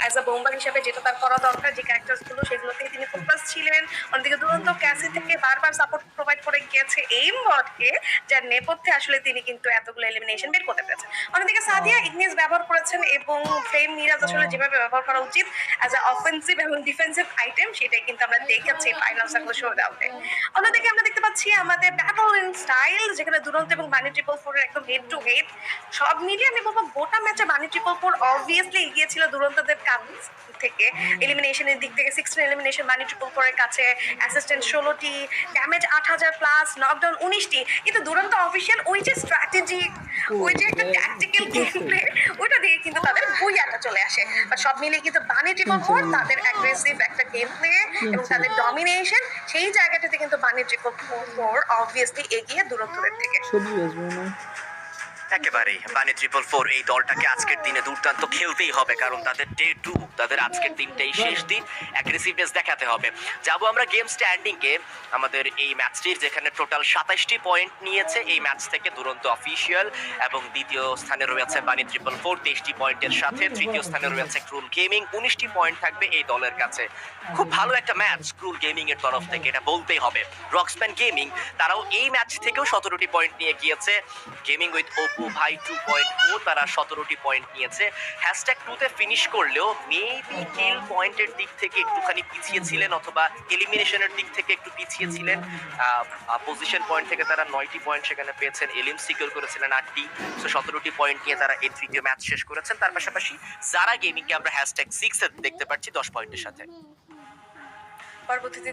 As a bomber হিসাবে যেটা তার করা দরকার, যে ক্যারেক্টারসগুলো সেগুলোতে তিনি ফোকাস ছিলেন। অন্যদিকে দুরন্ত ক্যাসি থেকে বারবার সাপোর্ট গিয়েছে এই মডকে যার নেপথ্যে আসলে তিনি কিন্তু এতগুলো এলিমিনেশন বের করতে পেরেছেন। অন্যদিকে সাদিয়া ইগনিস ব্যবহার করেছেন এবং ফ্লেম মিরাজ আসলে যেভাবে ব্যবহার করা উচিত অ্যাজ আ অফেন্সিভ এবং ডিফেন্সিভ আইটেম সেটাই কিন্তু আমরা দেখেছি ফাইনাল সার্কেল শো ডাউটে অন্যদিকে আমরা দেখতে পাচ্ছি আমাদের ব্যাটল ইন স্টাইল যেখানে দুরন্ত এবং বানি ট্রিপল ফোরের একদম হেড টু হেড সব মিলিয়ে আমি বলব গোটা ম্যাচে বানি ট্রিপল ফোর অবভিয়াসলি এগিয়ে ছিল দুরন্তদের কাছ থেকে। এলিমিনেশনের দিক থেকে সিক্সটিন এলিমিনেশন বানি ট্রিপল ফোরের কাছে অ্যাসিস্ট্যান্ট ষোলোটি ড্যামেজ আট হাজার প্লাস নকডাউন উনিশটি। কিন্তু দুরন্ত অফিসিয়াল ওই যে স্ট্র্যাটেজি ওই যে একটা ট্যাকটিক্যাল গেম প্লে ওইটা দিয়ে কিন্তু তাদের বুইয়াটা চলে আসে। বা সব মিলিয়ে কিন্তু বানি ট্রিপল তাদের অ্যাগ্রেসিভ একটা গেম প্লে এবং তাদের ডমিনেশন সেই জায়গাটাতে কিন্তু বানি ট্রিপল ফোর অবভিয়াসলি এগিয়ে দুরন্তদের থেকে একেবারেই। মানে ট্রিপল ফোর এই দলটাকে আজকের দিনে দুর্দান্ত খেলতেই হবে, কারণ তাদের ডে টু তাদের আজকের দিনটাই শেষ দিন। অ্যাগ্রেসিভনেস দেখাতে হবে। যাব আমরা গেম স্ট্যান্ডিং কে আমাদের এই ম্যাচটির যেখানে টোটাল সাতাশটি পয়েন্ট নিয়েছে, এই ম্যাচ থেকে দুরন্ত অফিসিয়াল এবং দ্বিতীয় স্থানে রয়েছে বানি ট্রিপল ফোর তেইশটি পয়েন্টের সাথে। তৃতীয় স্থানে রয়েছে ক্রুল গেমিং উনিশটি পয়েন্ট থাকবে এই দলের কাছে। খুব ভালো একটা ম্যাচ ক্রুল গেমিং এর তরফ থেকে, এটা বলতেই হবে। রক্সম্যান গেমিং তারাও এই ম্যাচ থেকেও সতেরোটি পয়েন্ট নিয়ে গিয়েছে। গেমিং উইথ ওপো ভাই টু পয়েন্ট ফোর, তারা সতেরোটি পয়েন্ট নিয়েছে। হ্যাশট্যাগ টুতে ফিনিশ করলেও মেবি কিল পয়েন্টের দিক থেকে একটুখানি পিছিয়ে ছিলেন অথবা এলিমিনেশনের দিক থেকে একটু পিছিয়ে ছিলেন। পজিশন পয়েন্ট থেকে তারা নয়টি পয়েন্ট সেখানে পেয়েছেন এলিম সিকিউর করেছিলেন আটটি। তো সতেরোটি পয়েন্ট নিয়ে তারা এই তৃতীয় ম্যাচ শেষ করেছেন। তার পাশাপাশি যারা গেমিংকে আমরা হ্যাশট্যাগ সিক্স দেখতে পাচ্ছি দশ পয়েন্টের সাথে।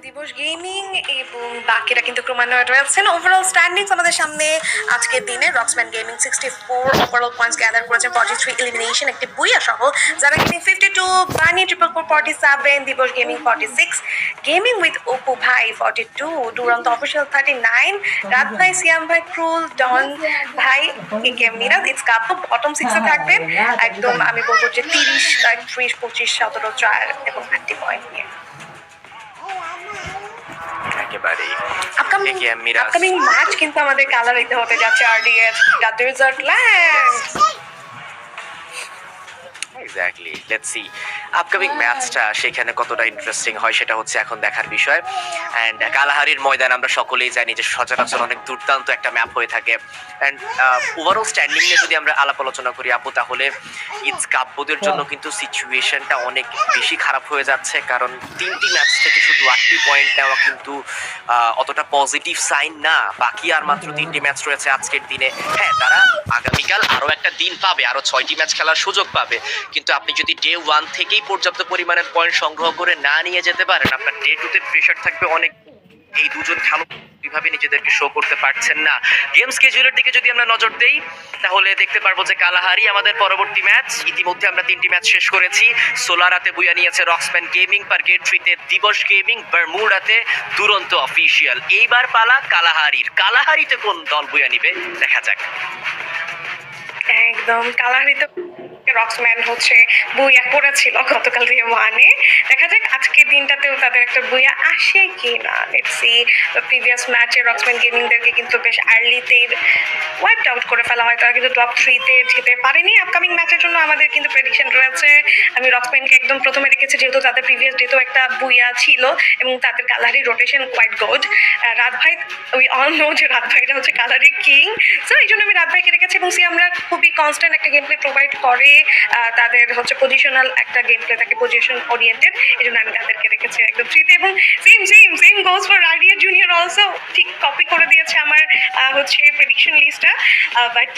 দিবস গেমিং এবং বাকিরা কিন্তু ক্রমান্বয়ে রয়েছেন। ওভারঅল স্ট্যান্ডিংস আমাদের সামনে আজকের দিনে Roxman gaming sixty four overall points gather করেছেন ফর্টি থ্রি এলিমিনেশন একটি বুইয়া সহ যারা gaming fifty two bunny triple four forty seven Dibos gaming forty six gaming with ভাই forty two Durant official thirty nine রাত ভাই সিয়াম ভাই, ক্রুল, Don ভাই, K K it's cup bottom সিক্সে থাকবেন। একদম আমি বলব যে তিরিশ ত্রিশ, পঁচিশ, সতেরো, চার এবং আটটি পয়েন্ট নিয়ে। একেবারেই। আপকামিং আপকামিং ম্যাচ কিন্তু আমাদের কালার দিতে হতে যাচ্ছে RDF the resort land exactly let's see upcoming ম্যাচটা সেখানে কতটা ইন্টারেস্টিং হয় সেটা হচ্ছে এখন দেখার বিষয়। অ্যান্ড কালাহারির ময়দান আমরা সকলেই জানি যে সচরাচর অনেক দুর্দান্ত একটা ম্যাপ হয়ে থাকে। অ্যান্ড ওভারঅল স্ট্যান্ডিং নিয়ে যদি আমরা আলাপ আলোচনা করি আপু তাহলে ইটস কাব্যদের জন্য কিন্তু সিচুয়েশনটা অনেক বেশি খারাপ হয়ে যাচ্ছে। কারণ তিনটি ম্যাচ থেকে শুধু আটটি পয়েন্ট নেওয়া কিন্তু অতটা পজিটিভ সাইন না। বাকি আর মাত্র তিনটি ম্যাচ রয়েছে আজকের দিনে। হ্যাঁ তারা আগামীকাল আরও একটা দিন পাবে আরও ছয়টি ম্যাচ খেলার সুযোগ পাবে। কিন্তু আপনি যদি ডে ওয়ান থেকেই পর্যাপ্ত পরিমাণের পয়েন্ট সংগ্রহ করে না নিয়ে যেতে পারেন, আপনার ডে টুতে প্রেশার থাকবে অনেক। এই দুজন খেলো, কীভাবে নিজেদেরকে শো করতে পারছেন না। গেম দিকে যদি আমরা নজর দেই, তাহলে দেখতে পারব যে কালাহারি আমাদের পরবর্তী ম্যাচ ইতিমধ্যে আমরা তিনটি ম্যাচ শেষ করেছি। সোলারাতে বুয়া নিয়েছে রক্সম্যান গেমিং থ্রিতে দিবস গেমিং বারমুডাতে দুরন্ত অফিসিয়াল এইবার পালা কালাহারির। কালাহারিতে কোন দল বুয়া নিবে? দেখা যাক। একদম, কালাহারিতে রক্সম্যান হচ্ছে বুইয়া করেছিল গতকাল দিয়ে ওয়ানে। দেখা যাক আজকের দিনটাতেও তাদের একটা বুইয়া আসে কি না লেটস প্রিভিয়াস ম্যাচে রক্সম্যান গেমিংদেরকে কিন্তু বেশ আর্লিতেই ওয়াইপ আউট করে ফেলা হয়। তারা কিন্তু টপ থ্রিতে যেতে পারেনি। আপকামিং ম্যাচের জন্য আমাদের কিন্তু প্রেডিকশন রয়েছে। আমি রক্সম্যানকে একদম প্রথমে রেখেছি, যেহেতু তাদের প্রিভিয়াস ডেতেও একটা বুইয়া ছিল এবং তাদের কালারি রোটেশন কোয়াইট গুড রাত ভাই উই অল নো যে রাত ভাইটা হচ্ছে কালারি কিং সো এই জন্য আমি রাত ভাইকে রেখেছি এবং সি আমরা খুবই কনস্ট্যান্ট একটা গেম প্লে প্রোভাইড করে। তাদের হচ্ছে পজিশনাল একটা গেম প্লে থাকে পজিশন ওরিয়েন্টেড এই জন্য আমি তাদেরকে রেখেছি একদম থ্রিতে এবং same same same goes for Rydia junior also ঠিক কপি করে দিয়েছে আমার হচ্ছে প্রেডিকশন লিস্টটা বাট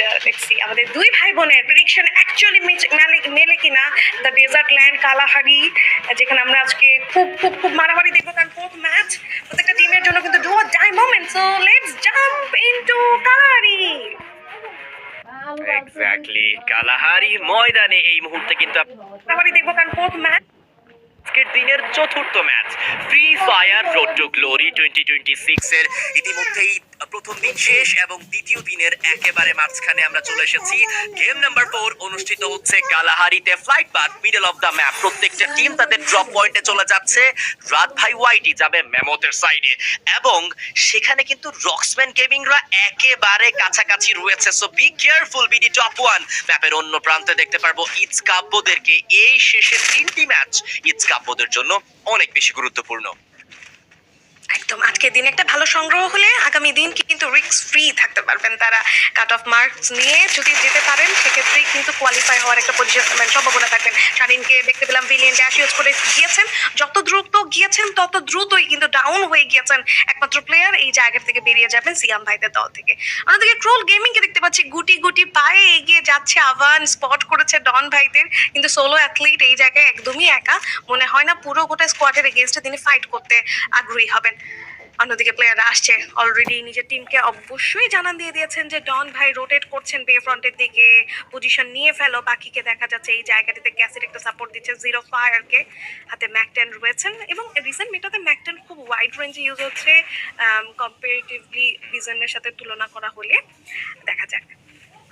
সি আমাদের দুই ভাই বোনের প্রেডিকশন অ্যাকচুয়ালি মেলে কিনা। দ্য ডেজার্ট ল্যান্ড কালাহারি যেখানে আমরা আজকে খুব খুব খুব মারামারি দেখব কারণ ফোর্থ ম্যাচ কালাহারি ময়দানে এই মুহূর্তে কিন্তু আপনি দেখব কারণ ফোর্থ ম্যাচ আজকের দিনের চতুর্থ match free fire road to glory twenty twenty six এর ইতিমধ্যেই প্রথম দিন শেষ এবং দ্বিতীয় দিনের একেবারে মাঝখানে আমরা চলে এসেছি। গেম নাম্বার ফোর অনুষ্ঠিত হচ্ছে কালাহারিতে ফ্লাইট বাদ মিডল অফ দ্য ম্যাপ প্রত্যেকটা টিম তাদের ড্রপ পয়েন্টে চলে যাচ্ছে। রাত ভাই ওয়াইটি যাবে মেমতের সাইডে এবং সেখানে কিন্তু রক্সম্যান গেমিংরা একেবারে কাছাকাছি রয়েছে। So be careful B BD top one ম্যাপের অন্য প্রান্তে দেখতে পারব ইটস কাব্যদেরকে এই শেষের তিনটি ম্যাচ ইটস কাব্যদের জন্য অনেক বেশি গুরুত্বপূর্ণ। একদম। আজকের দিন একটা ভালো সংগ্রহ হলে আগামী দিন কিন্তু রিস্ক ফ্রি থাকতে পারবেন। তারা কাট অফ মার্কস নিয়ে যদি যেতে পারেন, সেক্ষেত্রেই কিন্তু কোয়ালিফাই হওয়ার একটা মানে সম্ভাবনা থাকবেন শারিনকে দেখতে পেলাম ভিলিয়ান ড্যাশ ইউজ করে গিয়েছেন। যত দ্রুত গিয়েছেন, তত দ্রুতই কিন্তু ডাউন হয়ে গিয়েছেন একমাত্র প্লেয়ার এই জায়গা থেকে বেরিয়ে যাবেন সিয়াম ভাইদের দল থেকে। অন্যদিকে ট্রোল গেমিংকে দেখতে পাচ্ছি, গুটি গুটি পায়ে এগিয়ে যাচ্ছে আভান। স্পট করেছে ডন ভাইদের। কিন্তু সোলো অ্যাথলিট এই জায়গায় একদমই একা। মনে হয় না পুরো গোটা স্কোয়াডের এগেনস্টে তিনি ফাইট করতে আগ্রহী হবেন। অন্যদিকে প্লেয়াররা আসছে। অলরেডি নিজের টিমকে অবশ্যই জানান দিয়ে দিয়েছেন যে, ডন ভাই রোটেট করছেন বে ফ্রন্টের দিকে পজিশন নিয়ে ফেলো। বাকিকে দেখা যাচ্ছে এই জায়গাটিতে গ্যাসের একটা সাপোর্ট দিচ্ছে জিরো ফায়ারকে হাতে ম্যাকটেন রয়েছেন এবং রিসেন্ট মেটাতে ম্যাকটেন খুব ওয়াইড রেঞ্জে ইউজ হচ্ছে কম্পারেটিভলি ভিজনের সাথে তুলনা করা হলে। দেখা যাক।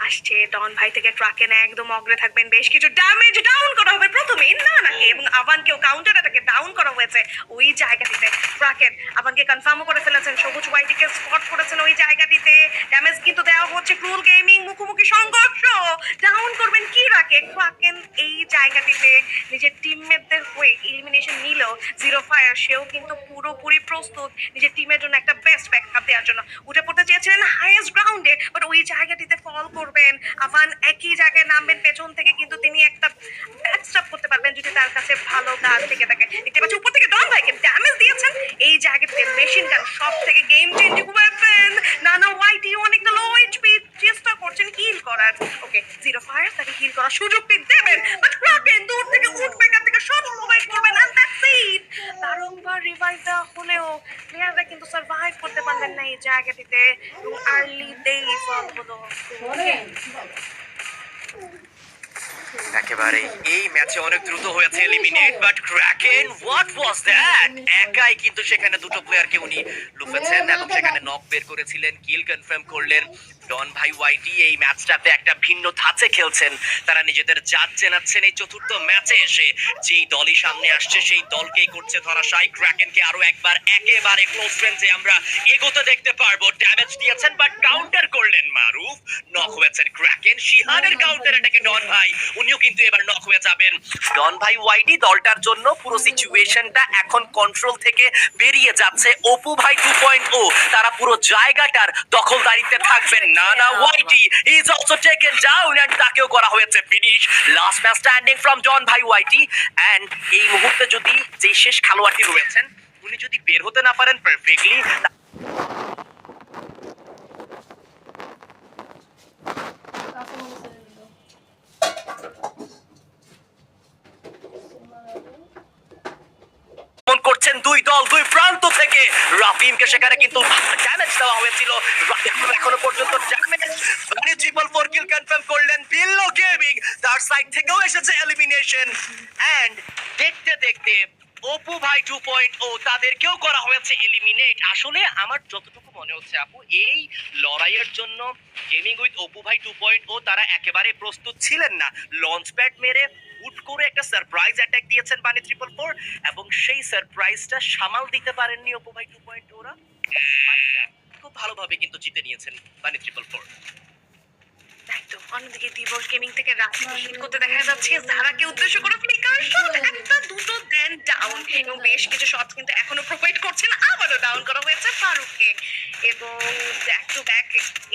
আসছে ডন ভাই থেকে ট্রাকে না একদম অগ্রে থাকবেন। বেশ কিছু ড্যামেজ ডাউন করা হবে প্রথমেই না এবং আবানকেও কাউন্টার ডাউন করা হয়েছে ওই জায়গাটিতে। ট্রাকের আবানকে কনফার্মও করে ফেলেছেন। সবুজ ওয়াইটিকে স্পট করেছেন ওই জায়গাটিতে। ড্যামেজ কিন্তু দেওয়া হচ্ছে ক্রুল গেমিং মুখোমুখি সংঘর্ষ। ডাউন করবেন কি রাখে ট্রাকেন এই জায়গাটিতে নিজের টিমমেটদের হয়ে ইলিমিনেশন নিলেও জিরো ফায়ার সেও কিন্তু পুরোপুরি প্রস্তুত নিজের টিমের জন্য একটা বেস্ট ব্যাকআপ দেওয়ার জন্য। উঠে পড়তে চেয়েছিলেন হাইয়েস্ট গ্রাউন্ডে বাট ওই জায়গাটিতে ফল করবেন, আফান একই জায়গায় নামবেন, পেছন থেকে কিন্তু তিনি একটা ব্যাকস্টপ করতে পারবেন যদি তার কাছে ভালো গান থেকে থাকে। দেখতে পাচ্ছি উপর থেকে ডন ভাইকে ড্যামেজ দিয়েছেন? এই জায়গাটিতে মেশিন গান সব থেকে গেম চেঞ্জিং ওয়েপেন নানা ওয়াইটি অনেকটা লো এইচপি চেষ্টা করছেন হিল করার। ওকে জিরো ফায়ার তাকে হিল করার সুযোগটি দেবেন? বাট ক্রাকেন দূর থেকে উঠবে এখান থেকে সব প্রোভাইড করবেন এন্ড দ্যাটস ইট বারংবার রিভাইভ দেওয়া হলেও প্লেয়াররা কিন্তু সার্ভাইভ করতে পারবেন না এই জায়গাটিতে এবং আর্লি দেই ফলগুলো একেবারে এই ম্যাচে অনেক দ্রুত হয়েছে eliminate but Kraken what was that একাই কিন্তু সেখানে দুটো প্লেয়ারকে উনি লুফেছেন এবং সেখানে নক বের করেছিলেন কিল কনফার্ম করলেন। ডন ভাই ওয়াইটি এই ম্যাচটাতে একটা ভিন্ন ধাঁচে খেলছেন। তারা নিজেদের জাত চেনাচ্ছেন। এই চতুর্থ ম্যাচে এসে যেই দলই সামনে আসছে, সেই দলকেই করছে ধরাশাই ক্র্যাকেনকে আরও একবার একেবারে ক্লোজ ফ্রেন্ডে আমরা এগোতে দেখতে পারব। ড্যামেজ দিয়েছেন বাট কাউন্টার করলেন মারুফ। নক হয়েছেন ক্র্যাকেন শিহানের কাউন্টার এটাকে ডন ভাই। উনিও কিন্তু এবার নক হয়ে যাবেন। ডন ভাই ওয়াইটি দলটার জন্য পুরো সিচুয়েশনটা এখন কন্ট্রোল থেকে বেরিয়ে যাচ্ছে। অপু ভাই টু পয়েন্ট ও। তারা পুরো জায়গাটার দখলদারিতে থাকবেন না না YT is also taken down and তাকেও করা হয়েছে finish last match standing from John ভাই ওয়াইটি এন্ড এই মুহূর্তে যদি যে শেষ খেলোয়াড়টি রয়েছেন উনি যদি বের হতে না পারেন পারফেক্টলি আক্রমণ করছেন দুই দল, দুই প্রান্ত থেকে। রাফিমকে সেখানে কিন্তু ড্যামেজ দেওয়া হয়েছিল। এখনও পর্যন্ত ড্যামেজ মানে ট্রিপল ফোর কিল কনফার্ম করলেন বিল্লো গেমিং। তার সাইড থেকেও এসেছে এলিমিনেশন এন্ড দেখতে দেখতে অপু ভাই টু পয়েন্ট ও তাদেরকেও করা হয়েছে এলিমিনেট আসলে আমার যতটুকু মনে হচ্ছে আপু, এই লড়াইয়ের জন্য গেমিং উইথ অপু ভাই টু পয়েন্ট ও তারা একেবারে প্রস্তুত ছিলেন না। লঞ্চ প্যাড মেরে করে একটা সারপ্রাইজ অ্যাটাক দিয়েছেন বানি ট্রিপল ফোর এবং সেই সারপ্রাইজটা সামাল দিতে পারেননি অপু ভাই টু পয়েন্ট ওরা। খুব ভালোভাবে কিন্তু জিতে নিয়েছেন বানি ট্রিপল ফোর অন্যদিকে দিবস গেমিং থেকে হিট করতে দেখা যাচ্ছে। উদ্দেশ্য করে ফ্লিকার একটা দুটো দেন ডাউন এবং বেশ কিছু শট কিন্তু এখনও প্রোভাইড করছেন। আবারও ডাউন করা হয়েছে ফারুককে। এবং ব্যাক টু ব্যাক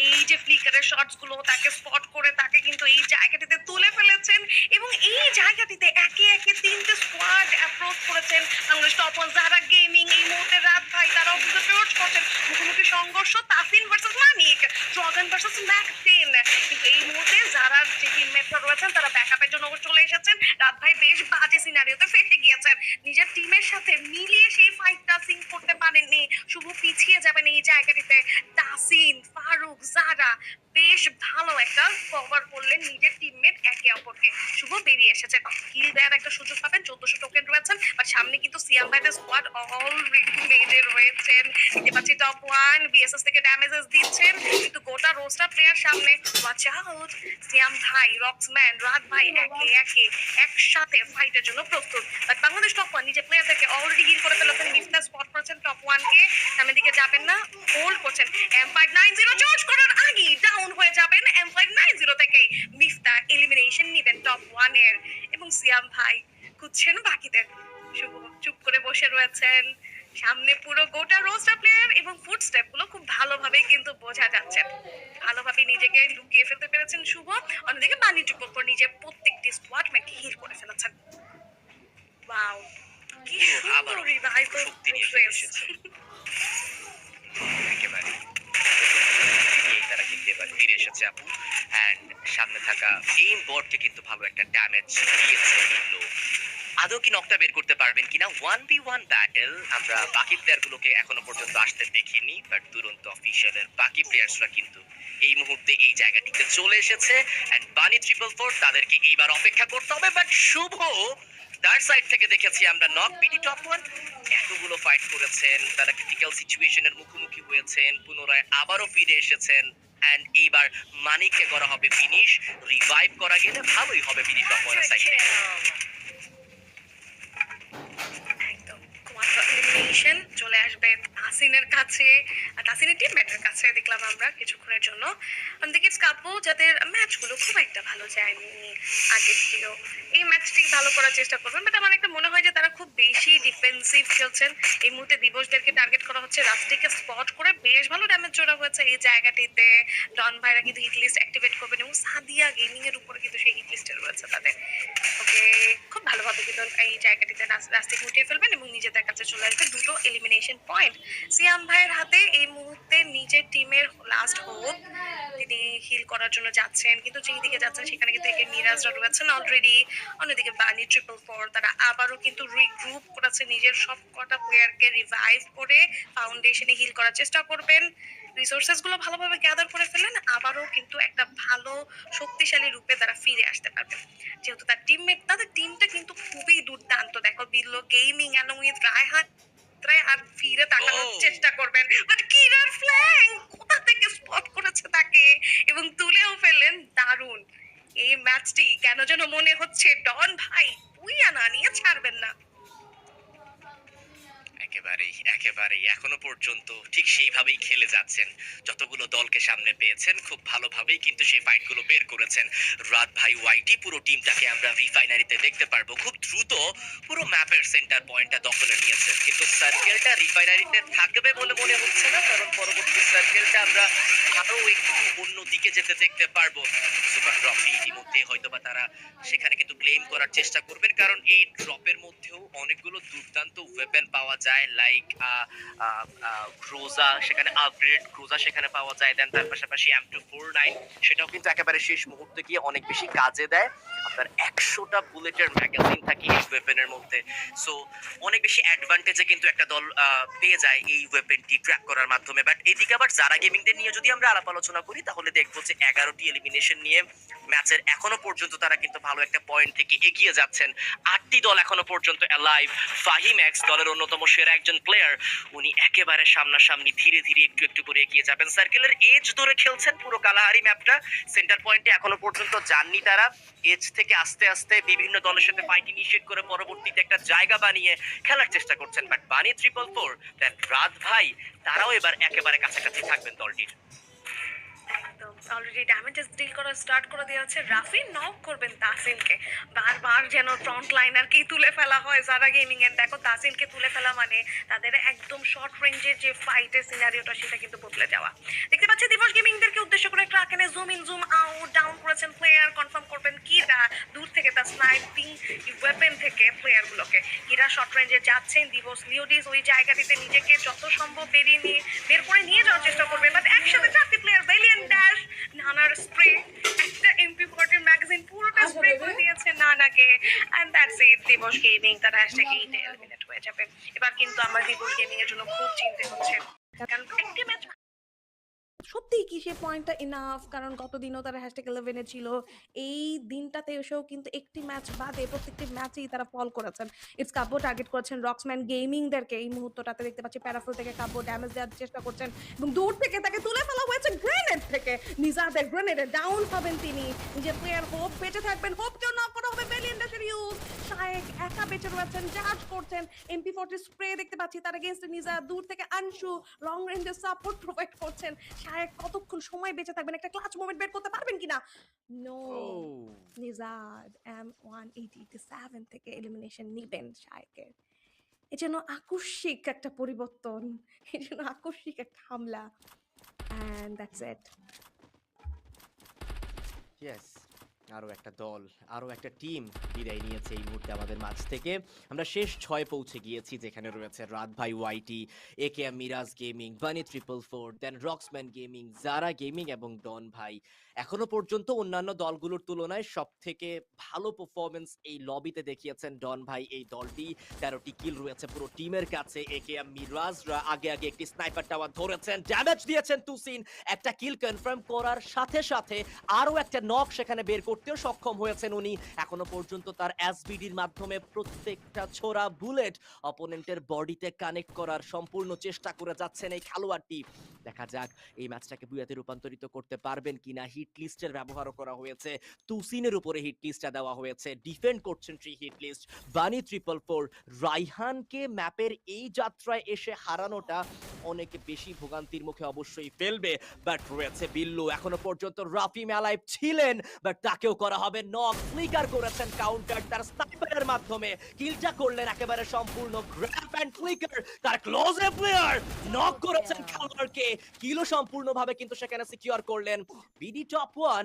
এই যে ফ্লিকারের শটসগুলো তাকে স্পট করে তাকে কিন্তু এই জায়গাটিতে তুলে ফেলেছেন এবং এই জায়গাটিতে একে একে তিনটে স্কোয়াড অ্যাপ্রোচ করেছেন বাংলাদেশ টপ যারা গেমিং এই মুহূর্তে রাত ভাই তারাও কিন্তু ফেরত করছেন। মুখোমুখি সংঘর্ষ Tasin versus Manik Dragon versus Macten কিন্তু এই মুহূর্তে যারা যে টিমমেটরা রয়েছেন, তারা ব্যাকআপের জন্য চলে এসেছেন। রাত ভাই বেশ বাজে সিনারিওতে ফেসে গিয়েছেন নিজের টিমের সাথে মিলিয়ে সেই ফাইটটা সিং করতে পারেননি। শুভ পিছিয়ে যাবেন এই জায়গাটিতে। তাসিন, ফারুক, জারা, বেশ ভালো একটা কভার করলেন নিজের টিমমেট একে অপরকে শুভ, বেরিয়ে এসেছে। কিল দেওয়ার একটা সুযোগ পাবেন, চোদ্দশো টোকেন রয়েছেন বাট সামনে কিন্তু সিয়াম ভাইদের স্কোয়াড অলরেডি মেজে রয়েছেন। দেখতে পাচ্ছি টপ ওয়ান বিএসএস থেকে ড্যামেজেস দিচ্ছেন, কিন্তু গোটা রোস্টার প্লেয়ার সামনে। ওয়াচ সিয়াম ভাই রক্সম্যান রাত ভাই, একে একে, একসাথে ফাইটের জন্য প্রস্তুত। বাট বাংলাদেশ টপ ওয়ান নিজে প্লেয়ারদেরকে অলরেডি হিল করে ফেলেছেন মিফতা স্পট করেছেন টপ ওয়ানকে সামনের দিকে যাবেন না হোল্ড করছেন M five nine zero charge করার আগেই ডাউন হয়ে যাবেন এম ফাইভ নাইন জিরো থেকে। মিফতা এলিমিনেশন নিবেন টপ ওয়ানের এবং সিয়াম ভাই খুঁজছেন বাকিদের। শুভ চুপ করে বসে রয়েছেন। সামনে পুরো গোটা রোস্টার প্লেয়ার এবং ফুড স্টেপগুলো খুব ভালোভাবেই কিন্তু বোঝা যাচ্ছে। ভালোভাবে নিজেকে লুকিয়ে ফেলতে পেরেছেন শুভ। অন্যদিকে বাণিজ্য পক্ষ নিজের প্রত্যেকটি স্কোয়াড ম্যাটকে হিল করে ফেলেছেন। ওয়াও কি পুরো সুন্দর রিভাইভ। একেবারে তারা কিন্তু এবার ফিরে এসেছে আপু। অ্যান্ড সামনে থাকা এইম বোর্ডকে কিন্তু ভালো একটা ড্যামেজ দিয়েছে এগুলো। আদৌ কি নকটা বের করতে পারবেন কিনা? ওয়ান বি ওয়ান ব্যাটেল আমরা বাকি প্লেয়ারগুলোকে এখনও পর্যন্ত আসতে দেখিনি বাট দুরন্ত অফিসিয়ালের বাকি প্লেয়ার্সরা কিন্তু এই মুহূর্তে এই জায়গাটিতে চলে এসেছে। অ্যান্ড বানি ট্রিপল ফোর তাদেরকে এইবার অপেক্ষা করতে হবে বাট শুভ তার সাইড থেকে দেখেছি আমরা নক বিডি টপ ওয়ান এতগুলো ফাইট করেছেন, তারা ক্রিটিক্যাল সিচুয়েশনের মুখোমুখি হয়েছেন, পুনরায় আবারও ফিরে এসেছেন। অ্যান্ড এইবার মানিককে করা হবে ফিনিশ রিভাইভ করা গেলে ভালোই হবে ফিনিশ টপ ওয়ানের সাইড চলে আসবে। তাসিনের কাছে তাসিনের টিম ম্যাটের কাছে দেখলাম আমরা কিছুক্ষণের জন্য। আমি দেখি স্কাপো যাদের ম্যাচগুলো খুব একটা ভালো যায়নি আগের ছিল। এই ম্যাচটি ভালো করার চেষ্টা করবেন বাট আমার একটা মনে হয় যে তারা খুব বেশি ডিফেন্সিভ খেলছেন। এই মুহূর্তে দিবসদেরকে টার্গেট করা হচ্ছে রাস্টিকে স্পট করে বেশ ভালো ড্যামেজ জোড়া হয়েছে এই জায়গাটিতে। ডন ভাইরা কিন্তু হিট লিস্ট অ্যাক্টিভেট করবেন এবং সাদিয়া গেমিং এর উপরে কিন্তু সেই হিট রয়েছে তাদের। ওকে খুব ভালোভাবে কিন্তু এই জায়গাটিতে রাস্তায় উঠিয়ে ফেলবেন এবং নিজেদের কাছে চলে আসবে দুটো এলিমিনেশন পয়েন্ট সিয়াম ভাইয়ের হাতে এই মুহূর্তে নিজের টিমের লাস্ট হোপ তিনি হিল করার জন্য যাচ্ছেন, কিন্তু যেই দিকে যাচ্ছেন, সেখানে কিন্তু একে মিরাজরা রয়েছেন অলরেডি অন্যদিকে বানি ট্রিপল ফোর তারা আবারও কিন্তু রিগ্রুপ করেছে নিজের সব কটা প্লেয়ারকে রিভাইভ করে ফাউন্ডেশনে হিল করার চেষ্টা করবেন। রিসোর্সেসগুলো ভালোভাবে গ্যাদার করে ফেলেন আবারও কিন্তু একটা ভালো শক্তিশালী রূপে তারা ফিরে আসতে পারবে যেহেতু তার টিমমেট তাদের টিমটা কিন্তু খুবই দুর্দান্ত। দেখো, Billo gaming along with Raihan আর ফিরে তাকানোর! চেষ্টা করবেন। বাট কিরার ফ্ল্যাং? কোথা থেকে স্পট করেছে তাকে? এবং তুলেও ফেললেন দারুণ। এই ম্যাচটি কেন যেন মনে হচ্ছে ডন ভাই তুই আনা নিয়ে ছাড়বেন না। একেবারেই এখনও পর্যন্ত ঠিক সেইভাবেই খেলে যাচ্ছেন। যতগুলো দলকে সামনে পেয়েছেন, খুব ভালোভাবেই কিন্তু সেই ফাইটগুলো বের করেছেন। রাত ভাই ওয়াইটি পুরো টিমটাকে আমরা রিফাইনারিতে দেখতে পারব। খুব দ্রুত পুরো ম্যাপের সেন্টার পয়েন্টটা দখলে নিয়েছেন। কিন্তু সার্কেলটা রিফাইনারিতে থাকবে বলে মনে হচ্ছে না, কারণ পরবর্তী সার্কেলটা আমরা আরও একটু অন্য দিকে যেতে দেখতে পারব। সুপার ড্রপটি ইতিমধ্যে হয়তো বা তারা সেখানে কিন্তু ক্লেম করার চেষ্টা করবেন, কারণ এই ড্রপের মধ্যেও অনেকগুলো দুর্দান্ত ওয়েপেন পাওয়া যায় লাইক ক্রোজা, সেখানে আপগ্রেড ক্রোজা সেখানে পাওয়া যায়। দেন তার পাশাপাশি এম টু ফোর নাইন সেটাও কিন্তু একেবারে শেষ মুহূর্তে গিয়ে অনেক বেশি কাজে দেয়। আপনার একশোটা বুলেটের ম্যাগাজিন থাকে এই ওয়েপেনের মধ্যে। সো অনেক বেশি অ্যাডভান্টেজে কিন্তু একটা দল পেয়ে যায় এই ওয়েপেনটি ট্র্যাক করার মাধ্যমে। বাট এদিকে আবার যারা গেমিংদের নিয়ে যদি আমরা আলাপ আলোচনা করি, তাহলে দেখব যে এগারোটি এলিমিনেশন নিয়ে ম্যাচের এখনও পর্যন্ত তারা কিন্তু ভালো একটা পয়েন্ট থেকে এগিয়ে যাচ্ছেন। আটটি দল এখনও পর্যন্ত অ্যালাইভ ফাহিম এক্স দলের অন্যতম সেরা একজন প্লেয়ার উনি একেবারে সামনাসামনি ধীরে ধীরে একটু একটু করে এগিয়ে যাবেন। সার্কেলের এজ ধরে খেলছেন পুরো কালাহারি ম্যাপটা সেন্টার পয়েন্টে এখনও পর্যন্ত যাননি তারা। এজ থেকে আস্তে আস্তে বিভিন্ন দলের সাথে ফাইট ইনিশিয়েট করে পরবর্তীতে একটা জায়গা বানিয়ে খেলার চেষ্টা করছেন। But bunny triple four then রাত ভাই, তারাও এবার একেবারে কাছাকাছি থাকবেন দলটির। অলরেডি ড্যামেজেস ডিল করা স্টার্ট করে দেওয়া হচ্ছে রাফি নক করবেন তাসিনকে বারবার যেন ফ্রন্ট লাইনারকেই তুলে ফেলা হয়। যারা গেমিং এর, দেখো তাসিনকে তুলে ফেলা মানে তাদের একদম শর্ট রেঞ্জের যে ফাইটের সিনারিওটা সেটা কিন্তু বদলে যাওয়া। দেখতে পাচ্ছি দিবস গেমিংদেরকে উদ্দেশ্য করে ট্রাকেনে zoom in zoom out down করেছেন প্লেয়ার কনফার্ম করবেন কিরা দূর থেকে তার স্নাইপিং ওয়েপেন থেকে প্লেয়ারগুলোকে কিরা শর্ট রেঞ্জে যাচ্ছেন দিবস। লিওডিস ওই জায়গাটিতে নিজেকে যত সম্ভব বেরিয়ে নিয়ে বের করে নিয়ে যাওয়ার চেষ্টা করবে। বাট একসাথে চারটি প্লেয়ার বেলিয়ান ড্যাশ নানার স্প্রে একটা এমপি ফোর্টির ম্যাগাজিন পুরোটা স্প্রে করে দিয়েছে নানাকে। অ্যান্ড দ্যাটস ইট দিবস গেমিং তার হ্যাশট্যাগ এইটে এলিমিনেট হয়ে যাবে। এবার কিন্তু আমার দিবস গেমিং এর জন্য খুব চিন্তা হচ্ছে। কারণ একটি ম্যাচ সত্যিই কি সে পয়েন্টটা ইনাফ কারণ গত দিনও তারা হ্যাশট্যাগ ইলেভেনে ছিল। এই দিনটাতে এসেও কিন্তু একটি ম্যাচ বাদে প্রত্যেকটি ম্যাচেই তারা ফল করেছেন। ইটস কাব্য টার্গেট করেছেন রক্সম্যান গেমিংদেরকে এই মুহূর্তটাতে দেখতে পাচ্ছি প্যারাফুল থেকে কাব্য ড্যামেজ দেওয়ার চেষ্টা করছেন এবং দূর থেকে তাকে তুলে ফেলা হয়েছে গ্রেনেড থেকে। নিজাদের গ্রেনেডে ডাউন হবেন তিনি। নিজের প্লেয়ার হোপ বেঁচে থাকবেন। হোপ কেউ না করা হবে বেলিয়ান ড্যাশের ইউজ শায়েক একা বেঁচে রয়েছেন চার্জ করছেন। এমপি ফোর্টি স্প্রে দেখতে পাচ্ছি তার এগেনস্ট নিজা দূর থেকে আনসু লং রেঞ্জের সাপোর্ট প্রোভাইড করছেন। শায়েক কতক্ষণ সময় বেঁচে থাকবেন? একটা ক্লাচ মোমেন্ট বের করতে পারবেন কিনা? নো নিজাদ এম ওয়ান এইটি সেভেন থেকে এলিমিনেশন নিবেন শায়কের। এ যেন আকস্মিক একটা পরিবর্তন এর জন্য আকস্মিক একটা হামলা। অ্যান্ড দ্যাটস ইট ইয়েস আরও একটা দল আরও একটা টিম বিদায় নিয়েছে এই মুহূর্তে আমাদের মাঝ থেকে। আমরা শেষ ছয় পৌঁছে গিয়েছি যেখানে রয়েছে রাত ভাই YT A K M Miraj gaming bunny triple four then Roxman gaming Zara gaming এবং ডন ভাই। এখনও পর্যন্ত অন্যান্য দলগুলোর তুলনায় সব থেকে ভালো পারফরমেন্স এই লবিতে দেখিয়েছেন ডন ভাই এই দলটি। তেরোটি কিল রয়েছে পুরো টিমের কাছে। এ কে এম মিরাজরা আগে আগে একটি স্নাইপার টাওয়ার ধরেছেন ড্যামেজ দিয়েছেন তুসিন একটা কিল কনফার্ম করার সাথে সাথে আরও একটা নক সেখানে বের করতেও সক্ষম হয়েছেন উনি। এখনও পর্যন্ত তার এসবিডির মাধ্যমে প্রত্যেকটা ছোড়া বুলেট অপোনেন্টের বডিতে কানেক্ট করার সম্পূর্ণ চেষ্টা করে যাচ্ছেন এই খেলোয়াড়টি। দেখা যাক এই ম্যাচটাকে বুয়াতে রূপান্তরিত করতে পারবেন কিনা। হিট লিস্টের ব্যবহারও করা হয়েছে। তুসিনের উপরে হিট লিস্টটা দেওয়া হয়েছে। ডিফেন্ড করছেন three hit list. Bunny triple four. রাইহানকে ম্যাপের এই যাত্রায় এসে হারানোটা অনেক বেশি ভোগান্তির মুখে অবশ্যই ফেলবে। বাট রয়েছে বিল্লু। এখনও পর্যন্ত রাফি মেলায় ছিলেন, বাট তাকেও করা হবে। নক ফ্লিকার করেছেন কাউন্টার তার স্নাইপারের মাধ্যমে। কিলটা করলেন একেবারে সম্পূর্ণ গ্র্যাপ এন্ড ফ্লিকার তার ক্লোজে প্লেয়ার নক করেছেন খেলোয়াড়কে। কিলো সম্পূর্ণভাবে কিন্তু সেখানে সিকিউর করলেন। বিডি টপ ওয়ান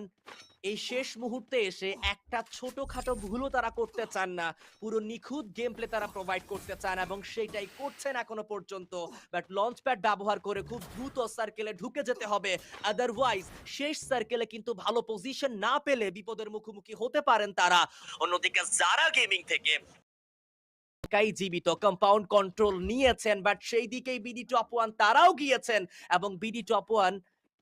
এই শেষ মুহূর্তে এসে একটা ছোটখাটো ভুলও তারা করতে চান না। পুরো নিখুঁত গেম প্লে তারা প্রোভাইড করতে চান এবং সেইটাই করছেন এখনও পর্যন্ত। বাট লঞ্চ প্যাড ব্যবহার করে খুব দ্রুত সার্কেলে ঢুকে যেতে হবে। আদারওয়াইজ শেষ সার্কেলে কিন্তু ভালো পজিশন না পেলে বিপদের মুখোমুখি হতে পারেন তারা। অন্যদিকে যারা গেমিং থেকে একাই জীবিত। কম্পাউন্ড কন্ট্রোল নিয়েছেন বাট সেই দিকেই বিডি টপ ওয়ান তারাও গিয়েছেন এবং বিডি টপ ওয়ান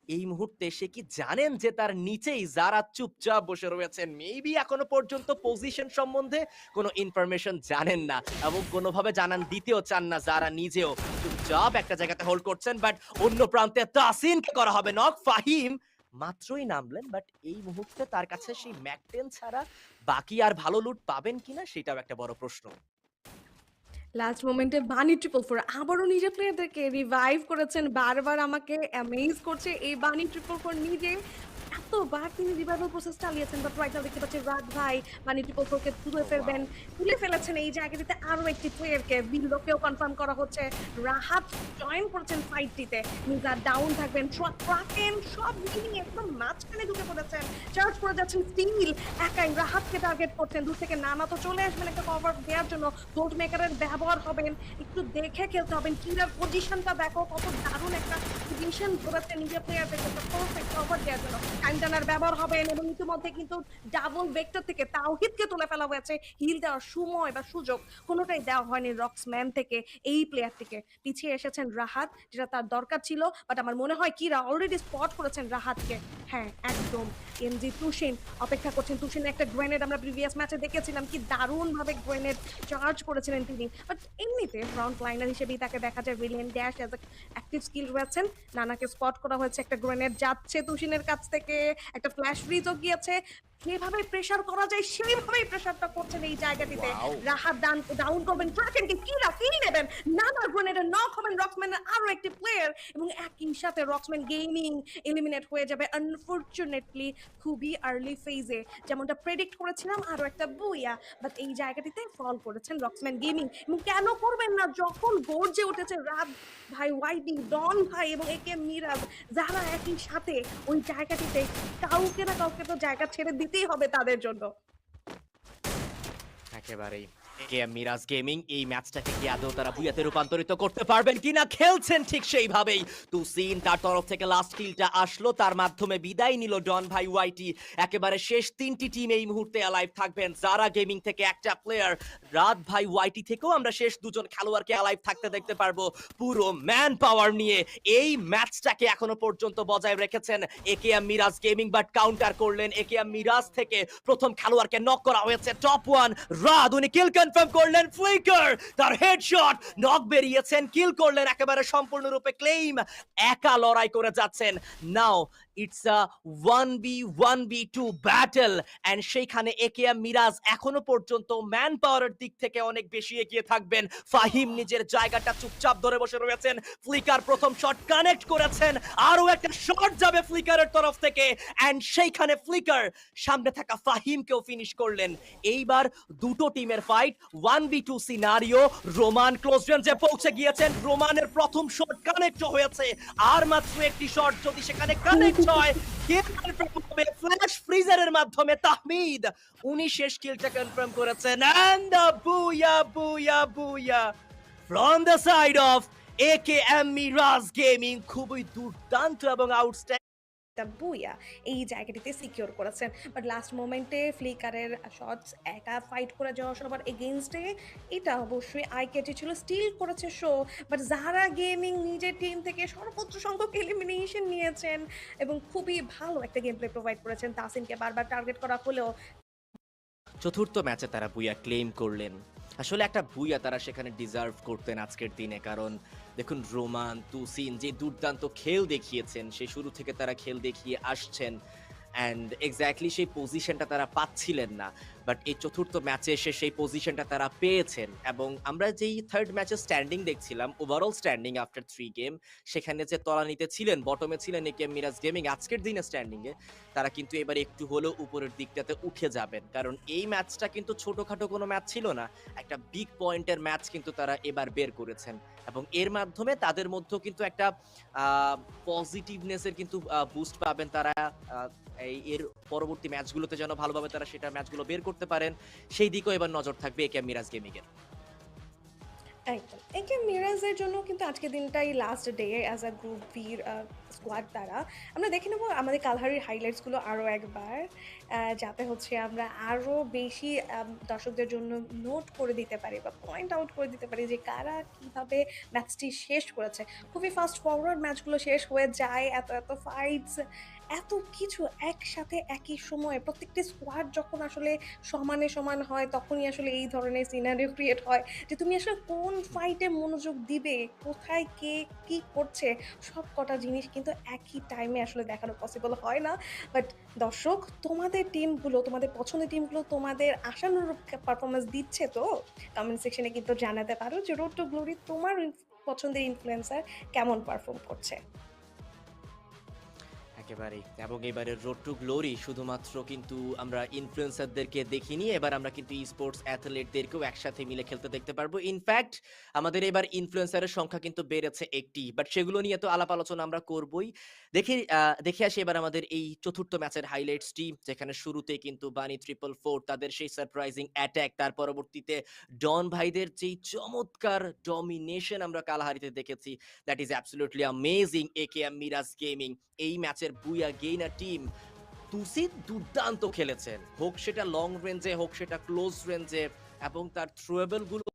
এই মুহূর্তে সে কি জানেন যে তার নিচেই যারা চুপচাপ বসে রয়েছেন? মেবি এখনও পর্যন্ত পজিশন সম্বন্ধে কোনো ইনফরমেশন জানেন না এবং কোনোভাবে জানান দিতেও চান না যারা নিজেও চুপচাপ একটা জায়গাতে হোল্ড করছেন বাট অন্য প্রান্তে তাসিনকে করা হবে নক ফাহিম মাত্রই নামলেন বাট এই মুহূর্তে তার কাছে সেই ম্যাকটেন ছাড়া বাকি আর ভালো লুট পাবেন কিনা সেটাও একটা বড় প্রশ্ন। লাস্ট মোমেন্টে বানি ট্রিপল ফোর আবারও নিজের প্লেয়ারদেরকে রিভাইভ করেছেন, বারবার আমাকে অ্যামেজ করছে। এই বানি ট্রিপল ফোর নিজে তিনি রিভাইভাল প্রসেস চালিয়েছেন বাট রাইট দেখতে পাচ্ছি রাত ভাই ট্রিপল ফোরকে তুলে ফেলবেন তুলে ফেলেছেন এই জায়গাটিতে আরও একটি প্লেয়ারকে বিল্লোকেও কনফার্ম করা হচ্ছে রাহাত জয়েন করেছেন ফাইটটিতে নিজা ডাউন থাকবেন ট্রাকেন সব মিলিয়ে একদম মাঝখানে ঢুকে পড়েছেন। চার্জ করে যাচ্ছেন স্টিল একাই রাহাতকে টার্গেট করছেন। দূর থেকে নানা তো চলে আসবেন একটা কভার দেওয়ার জন্য। গোল্ড মেকারের ব্যবহার হবেন একটু দেখে খেলতে হবেন কিলার পজিশনটা দেখো কত দারুণ একটা পজিশন ধরেছে নিজের প্লেয়ারদেরকে পারফেক্ট কভার দেওয়ার জন্য। টানার ব্যবহার হবেন এবং ইতিমধ্যে কিন্তু ডাবল ভেক্টর থেকে তাওহিদকে তুলে ফেলা হয়েছে। হিল দেওয়ার সময় বা সুযোগ কোনোটাই দেওয়া হয়নি রক্সম্যান থেকে, এই প্লেয়ারটিকে পিছিয়ে এসেছেন রাহাত, যেটা তার দরকার ছিল বাট আমার মনে হয় কিরা অলরেডি স্পট করেছেন রাহাতকে। হ্যাঁ একদম। এমজি তুষিন, অপেক্ষা করছেন তুষিনের একটা গ্রেনেড আমরা প্রিভিয়াস ম্যাচে দেখেছিলাম কি দারুণভাবে গ্রেনেড চার্জ করেছিলেন তিনি। বাট এমনিতে ফ্রন্ট লাইনার হিসেবেই তাকে দেখা যায় Willian dash as active skill রয়েছেন। নানাকে স্পট করা হয়েছে একটা গ্রেনেড যাচ্ছে তুষিনের কাছ থেকে। একটা ফ্ল্যাশ ফ্রিজও গিয়েছে। যেভাবে প্রেসার করা যায় সেইভাবেই প্রেসারটা করছেন এই জায়গাটিতে. রাহাত ডান ডাউন করবেন ট্রাকেনকে কিরা ফিল নেবেন। নানা গ্রেনেডের নক হবেন রক্সম্যানের আরও একটি প্লেয়ার এবং একই সাথে রক্সম্যান গেমিং এলিমিনেট হয়ে যাবে আনফরচুনেটলি খুবই আর্লি ফেজে যেমনটা প্রেডিক্ট করেছিলাম আরও একটা বুইয়া। বাট এই জায়গাটিতে ফল করেছেন রক্সম্যান গেমিং এবং কেন করবেন না? যখন গর্জে উঠেছে রাত ভাই ওয়াইডি ডন ভাই এবং একে মিরাজ যারা একই সাথে ওই জায়গাটিতে কাউকে না কাউকে তো জায়গা ছেড়ে দিতেই হবে তাদের জন্য। একেবারেই। মিরাজ গেমিং, এই ম্যাচটাকে কি আদৌ তারা বুয়াতে রূপান্তরিত করতে পারবেন কিনা খেলছেন ঠিক সেইভাবেই। তার তরফ থেকে লাস্ট কিলটা আসলো, তার মাধ্যমে বিদায় নিল ডন ভাই ওয়াইটি। একেবারে শেষ তিনটি টিম এই মুহূর্তে অ্যালাইভ থাকবেন। যারা গেমিং থেকে একটা প্লেয়ার রাত ভাই ওয়াইটি থেকেও আমরা শেষ দুজন খেলোয়াড়কে অ্যালাইভ থাকতে দেখতে পারব পুরো ম্যান পাওয়ার নিয়ে। এই ম্যাচটাকে এখনও পর্যন্ত বজায় রেখেছেন A K M Miraj gaming but counter করলেন একে এম মিরাজ থেকে। প্রথম খেলোয়াড়কে নক করা হয়েছে টপ ওয়ান রাত উনি কিল কনফার্ম করলেন ফ্লিকার তার হেডশট নক বেরিয়েছেন কিল করলেন, একেবারে সম্পূর্ণরূপে ক্লেইম একা লড়াই করে যাচ্ছেন। Now it's a one B one B two battle and সেইখানে একে মিরাজ এখনও পর্যন্ত ম্যান পাওয়ারের দিক থেকে অনেক বেশি এগিয়ে থাকবেন। ফাহিম নিজের জায়গাটা চুপচাপ ধরে বসে রয়েছেন। ফ্লিকার প্রথম শট কানেক্ট করেছেন। আরও একটা শট যাবে ফ্লিকারের তরফ থেকে। অ্যান্ড সেইখানে ফ্লিকার সামনে থাকা ফাহিমকেও ফিনিশ করলেন। এইবার দুটো টিমের fight one B two scenario Roman close রেঞ্জে পৌঁছে গিয়েছেন। রোমানের প্রথম শট কানেক্ট হয়েছে। আর মাত্র একটি শট যদি সেখানে কানেক্ট হয় ফ্ল্যাশ ফ্রিজারের মাধ্যমে তাহমিদ। উনি শেষ কিলটা কনফার্ম করেছেন। And booyah booyah booyah from the side of A K M Miraj gaming খুবই দুর্দান্ত এবং আউটস্ট্যান্ডিং বুইয়া এই জায়গাটিতে সিকিউর করেছেন। বাট লাস্ট মোমেন্টে ফ্লিকারের শটস একা ফাইট করে যাওয়া সবার এগেনস্টে এটা অবশ্যই আই কেটে ছিল স্টিল করেছে শো বাট যারা গেমিং নিজের টিম থেকে সর্বোচ্চ সংখ্যক এলিমিনেশন নিয়েছেন এবং খুবই ভালো একটা গেম প্লে প্রোভাইড করেছেন। তাসিনকে বারবার টার্গেট করা হলেও চতুর্থ ম্যাচে তারা বুয়া ক্লেম করলেন। আসলে একটা বুয়া তারা সেখানে ডিজার্ভ করতেন আজকের দিনে, কারণ দেখুন রোমান তুসিন যে দুর্দান্ত খেল দেখিয়েছেন সে শুরু থেকে তারা খেল দেখিয়ে আসছেন। অ্যান্ড এক্স্যাক্টলি সেই পজিশনটা তারা পাচ্ছিলেন না। বাট এই চতুর্থ ম্যাচে এসে সেই পজিশনটা তারা পেয়েছেন। এবং আমরা যেই থার্ড ম্যাচে স্ট্যান্ডিং দেখছিলাম overall standing after three game সেখানে যে তলানিতে ছিলেন বটমে ছিলেন একে মিরাজ গেমিং আজকের দিনে স্ট্যান্ডিংয়ে তারা কিন্তু এবার একটু হলেও উপরের দিকটাতে উঠে যাবেন। কারণ এই ম্যাচটা কিন্তু ছোটোখাটো কোনো ম্যাচ ছিল না, একটা বিগ পয়েন্টের ম্যাচ কিন্তু তারা এবার বের করেছেন। এবং এর মাধ্যমে তাদের মধ্যেও কিন্তু একটা পজিটিভনেসের কিন্তু বুস্ট পাবেন তারা এই এর পরবর্তী ম্যাচগুলোতে যেন ভালোভাবে তারা সেটা ম্যাচগুলো বের করতে পারেন, সেই দিকেও এবার নজর থাকবে একে মিরাজ গেমিং এর। একদম। একে মিরাজের জন্য কিন্তু আজকের দিনটাই last day as a group বির স্কোয়াড দ্বারা আমরা দেখে নেব আমাদের কালহারির হাইলাইটসগুলো আরও একবার। যাতে হচ্ছে আমরা আরও বেশি দর্শকদের জন্য নোট করে দিতে পারি বা পয়েন্ট আউট করে দিতে পারি যে কারা কীভাবে ম্যাচটি শেষ করেছে। খুবই ফাস্ট ফরওয়ার্ড ম্যাচগুলো শেষ হয়ে যায়, এত এত ফাইটস এত কিছু একসাথে একই সময়ে, প্রত্যেকটি স্কোয়াড যখন আসলে সমানে সমান হয়, তখনই আসলে এই ধরনের সিনারিও ক্রিয়েট হয় যে তুমি আসলে কোন ফাইটে মনোযোগ দিবে, কোথায় কে কি করছে সব কটা জিনিস কিন্তু একই টাইমে আসলে দেখানো পসিবল হয় না। বাট দর্শক, তোমাদের টিমগুলো তোমাদের পছন্দের টিমগুলো তোমাদের আশানুরূপ পারফরমেন্স দিচ্ছে তো? কমেন্ট সেকশনে কিন্তু জানাতে পারো যে রোড টু গ্লোরি তোমার পছন্দের ইনফ্লুয়েন্সার কেমন পারফর্ম করছে। একেবারেই। এবং এবারের রোড টু গ্লোরি শুধুমাত্র কিন্তু আমরা ইনফ্লুয়েন্সারদেরকে দেখিনি, এবার আমরা কিন্তু স্পোর্টস অ্যাথলেটদেরকেও একসাথে মিলে খেলতে দেখতে পারব। ইনফ্যাক্ট আমাদের এবার ইনফ্লুয়েন্সারের সংখ্যা কিন্তু বেড়েছে একটি বাট সেগুলো নিয়ে তো আলাপ আলোচনা আমরা করবই। দেখি দেখে আসি এবার আমাদের এই চতুর্থ ম্যাচের হাইলাইটসটি যেখানে শুরুতে কিন্তু বানি ট্রিপল ফোর তাদের সেই সারপ্রাইজিং অ্যাট্যাক তার পরবর্তীতে ডন ভাইদের যেই চমৎকার ডমিনেশন আমরা কালাহারিতে দেখেছি that is absolutely amazing A K M Miraj gaming এই ম্যাচের বুয়া গেইনা টিম তুসিদ দুর্দান্ত খেলেছেন। হোক সেটা লং রেঞ্জে হোক সেটা ক্লোজ রেঞ্জে এবং তার থ্রোয়েবলগুলো